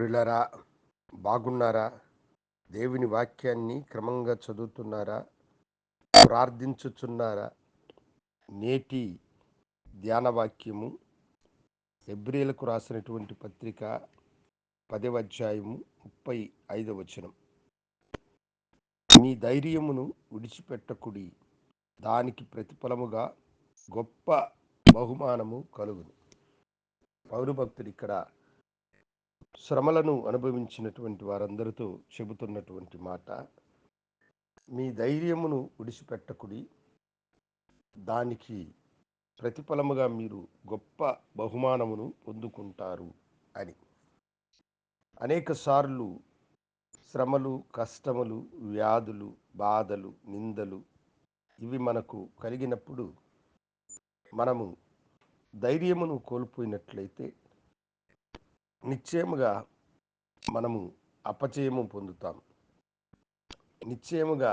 ప్రిలరా బాగున్నారా? దేవుని వాక్యాన్ని క్రమంగా చదువుతున్నారా? ప్రార్థించుచున్నారా? నేటి ధ్యాన వాక్యము ఎబ్రిలకు రాసినటువంటి పత్రిక పదవ అధ్యాయము ముప్పై ఐదవ వచనం. మీ ధైర్యమును విడిచిపెట్టకుడి దానికి ప్రతిఫలముగా గొప్ప బహుమానము కలుగును. పౌరభక్తుడు ఇక్కడ శ్రమలను అనుభవించినటువంటి వారందరితో చెబుతున్నటువంటి మాట. మీ ధైర్యమును విడిచిపెట్టకుడి. దానికి ప్రతిఫలముగా మీరు గొప్ప బహుమానమును పొందుకుంటారు అని. అనేక సార్లు శ్రమలు కష్టములు వ్యాధులు బాధలు నిందలు ఇవి మనకు కలిగినప్పుడు మనము ధైర్యమును కోల్పోయినట్లయితే నిశ్చయముగా మనము అపచయము పొందుతాం. నిశ్చయముగా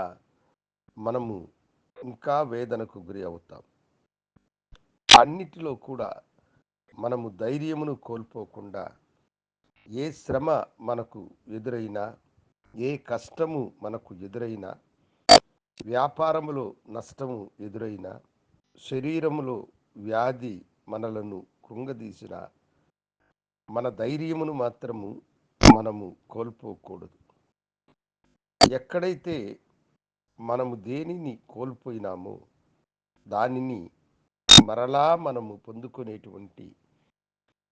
మనము ఇంకా వేదనకు గురి అవుతాం. అన్నిటిలో కూడా మనము ధైర్యమును కోల్పోకుండా ఏ శ్రమ మనకు ఎదురైనా ఏ కష్టము మనకు ఎదురైనా వ్యాపారములో నష్టము ఎదురైనా శరీరములో వ్యాధి మనలను కృంగదీసిన మన ధైర్యమును మాత్రము మనము కోల్పోకూడదు. ఎక్కడైతే మనము దేనిని కోల్పోయినామో దానిని మరలా మనము పొందుకునేటువంటి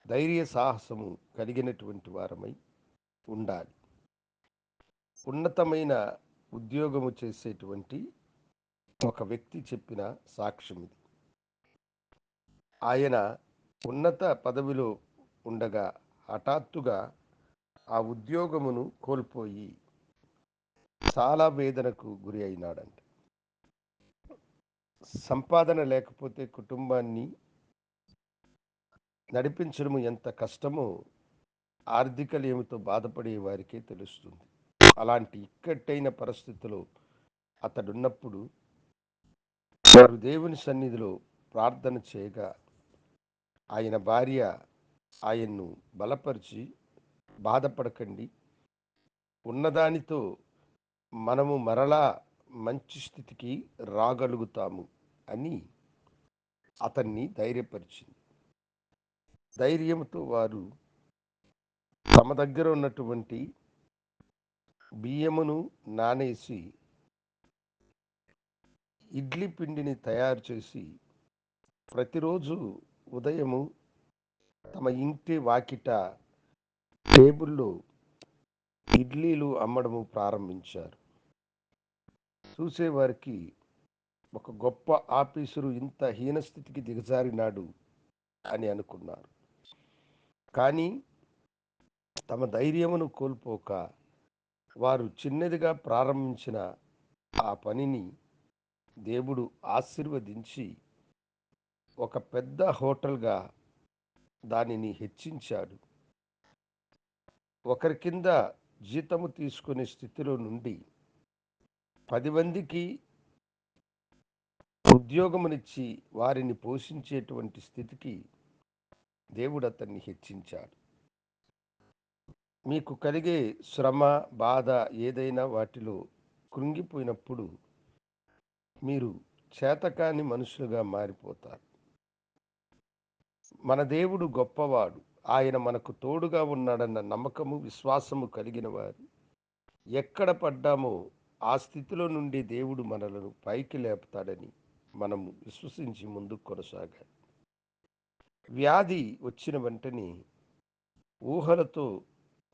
ధైర్య సాహసము కలిగినటువంటి వారమై ఉండాలి. ఉన్నతమైన ఉద్యోగము చేసేటువంటి ఒక వ్యక్తి చెప్పిన సాక్ష్యం ఇది ఆయన ఉన్నత పదవిలో ఉండగా హఠాత్తుగా ఆ ఉద్యోగమును కోల్పోయి చాలా వేదనకు గురి అయినాడంట. సంపాదన లేకపోతే కుటుంబాన్ని నడిపించడము ఎంత కష్టమో ఆర్థికలేమితో బాధపడే వారికే తెలుస్తుంది. అలాంటి ఇక్కట్టైన పరిస్థితిలో అతడున్నప్పుడు వారు దేవుని సన్నిధిలో ప్రార్థన చేయగా ఆయన భార్య ఆయన్ను బలపరిచి బాధపడకండి. ఉన్నదానితో మనము మరలా మంచి స్థితికి రాగలుగుతాము అని అతన్ని ధైర్యపరిచింది. ధైర్యంతో వారు తమ దగ్గర ఉన్నటువంటి బియ్యమును నానేసి ఇడ్లీ పిండిని తయారు చేసి ప్రతిరోజు ఉదయము తమ ఇంటి వాకిట టేబుల్లో ఇడ్లీలు అమ్మడము ప్రారంభించారు. చూసేవారికి ఒక గొప్ప ఆఫీసరు ఇంత హీనస్థితికి దిగజారినాడు అని అనుకున్నారు. కానీ తమ ధైర్యమును కోల్పోక వారు చిన్నదిగా ప్రారంభించిన ఆ పనిని దేవుడు ఆశీర్వదించి ఒక పెద్ద హోటల్గా దానిని హెచ్చించాడు. ఒకరి కింద జీతము తీసుకునే స్థితిలో నుండి పది మందికి ఉద్యోగమునిచ్చి వారిని పోషించేటువంటి స్థితికి దేవుడు అతన్ని హెచ్చించాడు. మీకు కలిగే శ్రమ బాధ ఏదైనా వాటిలో కృంగిపోయినప్పుడు మీరు చేతకాని మనుషులుగా మారిపోతారు. మన దేవుడు గొప్పవాడు. ఆయన మనకు తోడుగా ఉన్నాడన్న నమ్మకము విశ్వాసము కలిగిన వారు. ఎక్కడ పడ్డామో ఆ స్థితిలో నుండి దేవుడు మనలను పైకి లేపుతాడని మనము విశ్వసించి ముందుకు కొనసాగాలి. వ్యాధి వచ్చిన వెంటనే ఊహలతో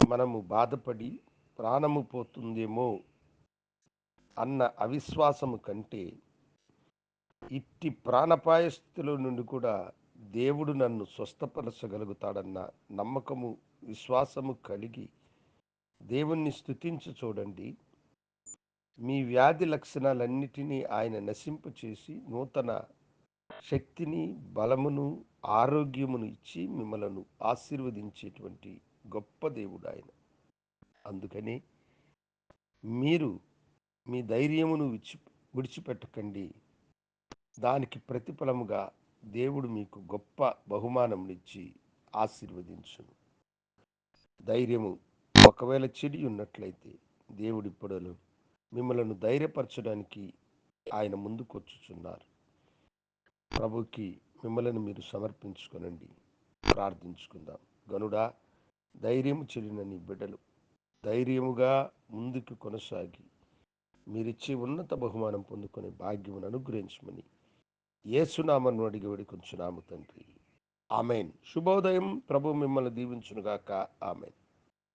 మనము బాధపడి ప్రాణము పోతుందేమో అన్న అవిశ్వాసము కంటే ఇట్టి ప్రాణపాయ స్థితిలో నుండి కూడా దేవుడు నన్ను స్వస్థపరచగలుగుతాడన్న నమ్మకము విశ్వాసము కలిగి దేవుణ్ణి స్థుతించి చూడండి. మీ వ్యాధి లక్షణాలన్నిటినీ ఆయన నశింపు చేసి నూతన శక్తిని బలమును ఆరోగ్యమును ఇచ్చి మిమ్మలను ఆశీర్వదించేటువంటి గొప్ప దేవుడు ఆయన. అందుకని మీరు మీ ధైర్యమును విడిచి విడిచిపెట్టకండి. దానికి ప్రతిఫలముగా దేవుడు మీకు గొప్ప బహుమానమునిచ్చి ఆశీర్వదించును. ధైర్యము ఒకవేళ చెడి ఉన్నట్లయితే దేవుడి పొడలు మిమ్మలను ధైర్యపరచడానికి ఆయన ముందుకొచ్చుచున్నారు ప్రభుకి మిమ్మల్ని మీరు సమర్పించుకొనండి. ప్రార్థించుకుందాం. గనుడా ధైర్యము చెడిన నీ బిడ్డలు ధైర్యముగా ముందుకు కొనసాగి మీరిచ్చే ఉన్నత బహుమానం పొందుకునే భాగ్యమును అనుగ్రహించమని ఏసునామను అడిగి వేడుకొంచున్నాము తండ్రి. ఆమెన్. శుభోదయం. ప్రభు మిమ్మల్ని దీవించునుగాక. ఆమెన్.